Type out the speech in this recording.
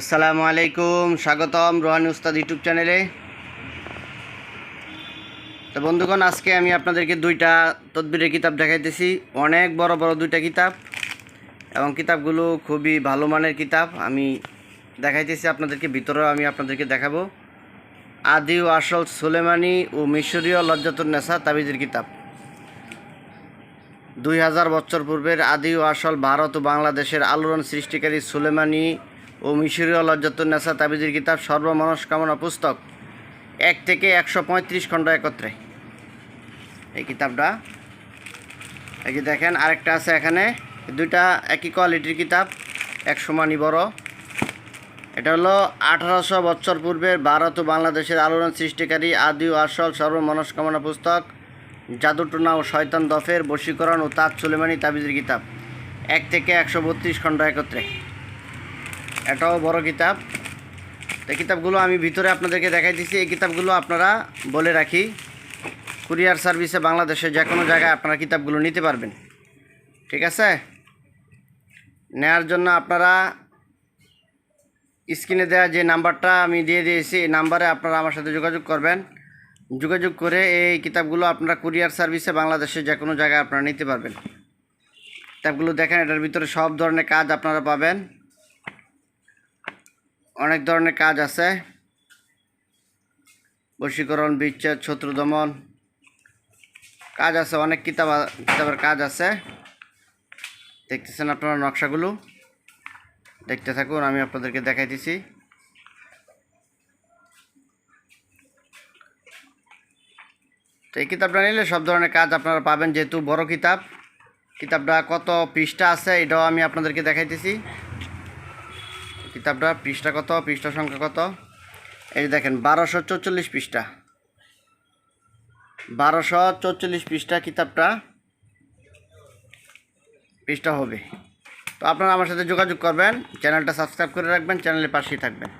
আসসালামু আলাইকুম, স্বাগতম রোহানি উস্তাদ ইউটিউব চ্যানেলে। তো বন্ধুগণ, আজকে আমি আপনাদেরকে দুইটা তদবিরের কিতাব দেখাইতেছি। অনেক বড় বড় দুইটা কিতাব এবং কিতাবগুলো খুবই ভালো মানের কিতাব। আমি দেখাইতেছি আপনাদেরকে, ভিতরেও আমি আপনাদেরকে দেখাবো। আদি ও আসল সুলেমানি ও মিশরীয় লজ্জাতুর নেশা তাবিজের কিতাব। দুই হাজার বছর পূর্বের আদি ও আসল ভারত ও বাংলাদেশের আলোড়ন সৃষ্টিকারী সুলেমানি ও মিশরীয় লজ্জাতুন নেশা তাবিজের কিতাব সর্বমনস্কামনা পুস্তক এক থেকে একশো পঁয়ত্রিশ খণ্ড একত্রে। এই কিতাবটা, এই যে দেখেন, আরেকটা আছে এখানে। দুইটা একই কোয়ালিটির কিতাব, এক সমানই বড়। এটা হলো আঠারোশো বছর পূর্বের ভারত ও বাংলাদেশের আলোড়ন সৃষ্টিকারী আদি ও আসল সর্বমনস্কামনা পুস্তক, জাদুটনা ও শয়তান দফের বশীকরণ ও তাজ সুলেমানি তাবিজের কিতাব। এক থেকে একশো বত্রিশ খণ্ড একত্রে। এটাও বড় কিতাব। এই কিতাবগুলো আমি ভিতরে আপনাদেরকে দেখাই দিচ্ছি এই কিতাবগুলো আপনারা বলে রাখি, কুরিয়ার সার্ভিসে বাংলাদেশে যে কোনো জায়গায় আপনারা কিতাবগুলো নিতে পারবেন। ঠিক আছে? নেয়ার জন্য আপনারা স্ক্রিনে দেওয়া যে নাম্বারটা আমি দিয়ে দিয়েছি, এই নাম্বারে আপনারা আমার সাথে যোগাযোগ করবেন। যোগাযোগ করে এই কিতাবগুলো আপনারা কুরিয়ার সার্ভিসে বাংলাদেশে যে কোনো জায়গায় আপনারা নিতে পারবেন। কিতাবগুলো দেখেন, এটার ভিতরে সব ধরনের কাজ আপনারা পাবেন। অনেক ধরনের কাজ আছে। বশীকরণ, বিচ্ছেদ শত্রু দমন কাজ আছে, অনেক কিতাব কিতাবের কাজ আছে। দেখতেছেন আপনারা নকশাগুলো? দেখতে থাকুন, আমি আপনাদেরকে দেখাইতেছি। তো এই কিতাবটা নিলে সব ধরনের কাজ আপনারা পাবেন, যেহেতু বড় কিতাব। কিতাবটা কত পৃষ্ঠা আছে, এটাও আমি আপনাদেরকে দেখাইতেছি। কিতাবটা, পৃষ্ঠা কত, পৃষ্ঠা সংখ্যা কত? এই দেখেন, বারোশো চৌচল্লিশ পৃষ্ঠা। বারোশো চৌচল্লিশ পৃষ্ঠা কিতাবটা, পৃষ্ঠা হবে। তো আপনারা আমার সাথে যোগাযোগ করবেন, চ্যানেলটা সাবস্ক্রাইব করে রাখবেন, চ্যানেলের পাশেই থাকবেন।